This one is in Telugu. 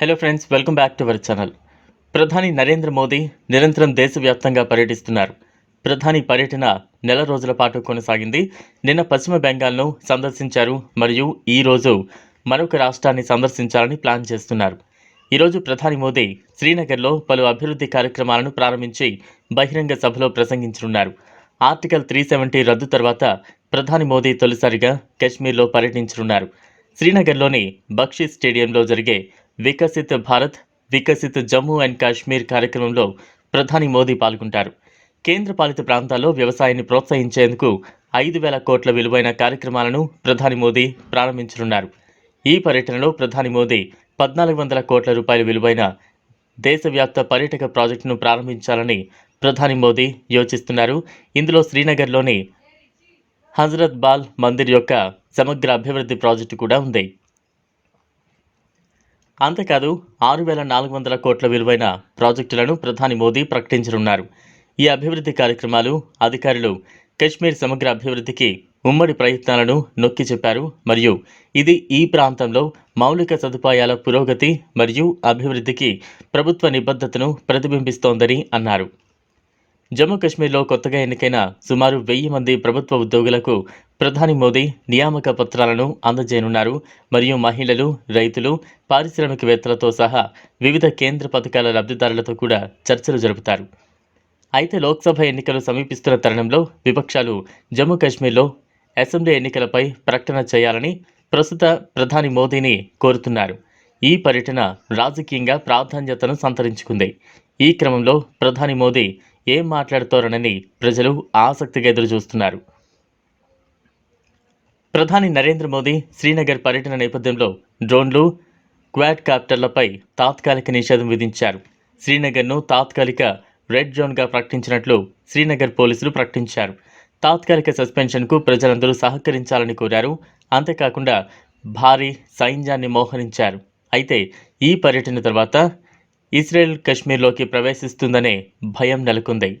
Hello friends welcome back to our channel ప్రధాని నరేంద్ర మోదీ నిరంతరం దేశవ్యాప్తంగా పర్యటిస్తున్నారు. ప్రధాని పర్యటన నెల రోజుల పాటు కొనసాగింది. నిన్న పశ్చిమ బెంగాల్ను సందర్శించారు. మరియు ఈ రోజు మరొక రాష్ట్రాన్ని సందర్శించాలని ప్లాన్ చేస్తున్నారు. ఈరోజు ప్రధాని మోదీ శ్రీనగర్లో పలు అభివృద్ధి కార్యక్రమాలను ప్రారంభించి బహిరంగ సభలో ప్రసంగించనున్నారు. ఆర్టికల్ త్రీ సెవెంటీ రద్దు తర్వాత ప్రధాని మోదీ తొలిసారిగా కశ్మీర్లో పర్యటించనున్నారు. శ్రీనగర్లోని బక్షి స్టేడియంలో జరిగే వికసిత్ భారత్ వికసిత్ జమ్మూ అండ్ కాశ్మీర్ కార్యక్రమంలో ప్రధాని మోదీ పాల్గొంటారు. కేంద్రపాలిత ప్రాంతాల్లో వ్యవసాయాన్ని ప్రోత్సహించేందుకు ఐదు వేల కోట్ల విలువైన కార్యక్రమాలను ప్రధాని మోదీ ప్రారంభించనున్నారు. ఈ పర్యటనలో ప్రధాని మోదీ పద్నాలుగు వందల కోట్ల రూపాయల విలువైన దేశవ్యాప్త పర్యాటక ప్రాజెక్టును ప్రారంభించాలని ప్రధాని మోదీ యోచిస్తున్నారు. ఇందులో శ్రీనగర్లోని హజరత్ బాల్ మందిర్ యొక్క సమగ్ర అభివృద్ధి ప్రాజెక్టు కూడా ఉంది. అంతేకాదు ఆరు వేల నాలుగు వందల కోట్ల విలువైన ప్రాజెక్టులను ప్రధాని మోదీ ప్రకటించనున్నారు. ఈ అభివృద్ధి కార్యక్రమాలు అధికారులు కశ్మీర్ సమగ్ర అభివృద్ధికి ఉమ్మడి ప్రయత్నాలను నొక్కి చెప్పారు. మరియు ఇది ఈ ప్రాంతంలో మౌలిక సదుపాయాల పురోగతి మరియు అభివృద్ధికి ప్రభుత్వ నిబద్ధతను ప్రతిబింబిస్తోందని అన్నారు. జమ్మూ కాశ్మీర్లో కొత్తగా ఎన్నికైన సుమారు వెయ్యి మంది ప్రభుత్వ ఉద్యోగులకు ప్రధాని మోదీ నియామక పత్రాలను అందజేయనున్నారు. మరియు మహిళలు రైతులు పారిశ్రామికవేత్తలతో సహా వివిధ కేంద్ర పథకాల లబ్ధిదారులతో కూడా చర్చలు జరుపుతారు. అయితే లోక్సభ ఎన్నికలు సమీపిస్తున్న తరుణంలో విపక్షాలు జమ్మూ కాశ్మీర్లో అసెంబ్లీ ఎన్నికలపై ప్రకటన చేయాలని ప్రస్తుత ప్రధాని మోదీని కోరుతున్నారు. ఈ పర్యటన రాజకీయంగా ప్రాధాన్యతను సంతరించుకుంది. ఈ క్రమంలో ప్రధాని మోదీ ఏం మాట్లాడుతారనని ప్రజలు ఆసక్తిగా ఎదురుచూస్తున్నారు. ప్రధాని నరేంద్ర మోదీ శ్రీనగర్ పర్యటన నేపథ్యంలో డ్రోన్లు క్వాడ్ కాప్టర్లపై తాత్కాలిక నిషేధం విధించారు. శ్రీనగర్ను తాత్కాలిక రెడ్ జోన్గా ప్రకటించినట్లు శ్రీనగర్ పోలీసులు ప్రకటించారు. తాత్కాలిక సస్పెన్షన్కు ప్రజలందరూ సహకరించాలని కోరారు. అంతేకాకుండా భారీ సైన్యాన్ని మోహరించారు. అయితే ఈ పర్యటన తర్వాత ఇస్రాయెల్ కశ్మీర్లోకి ప్రవేశిస్తుందనే భయం నెలకొంది.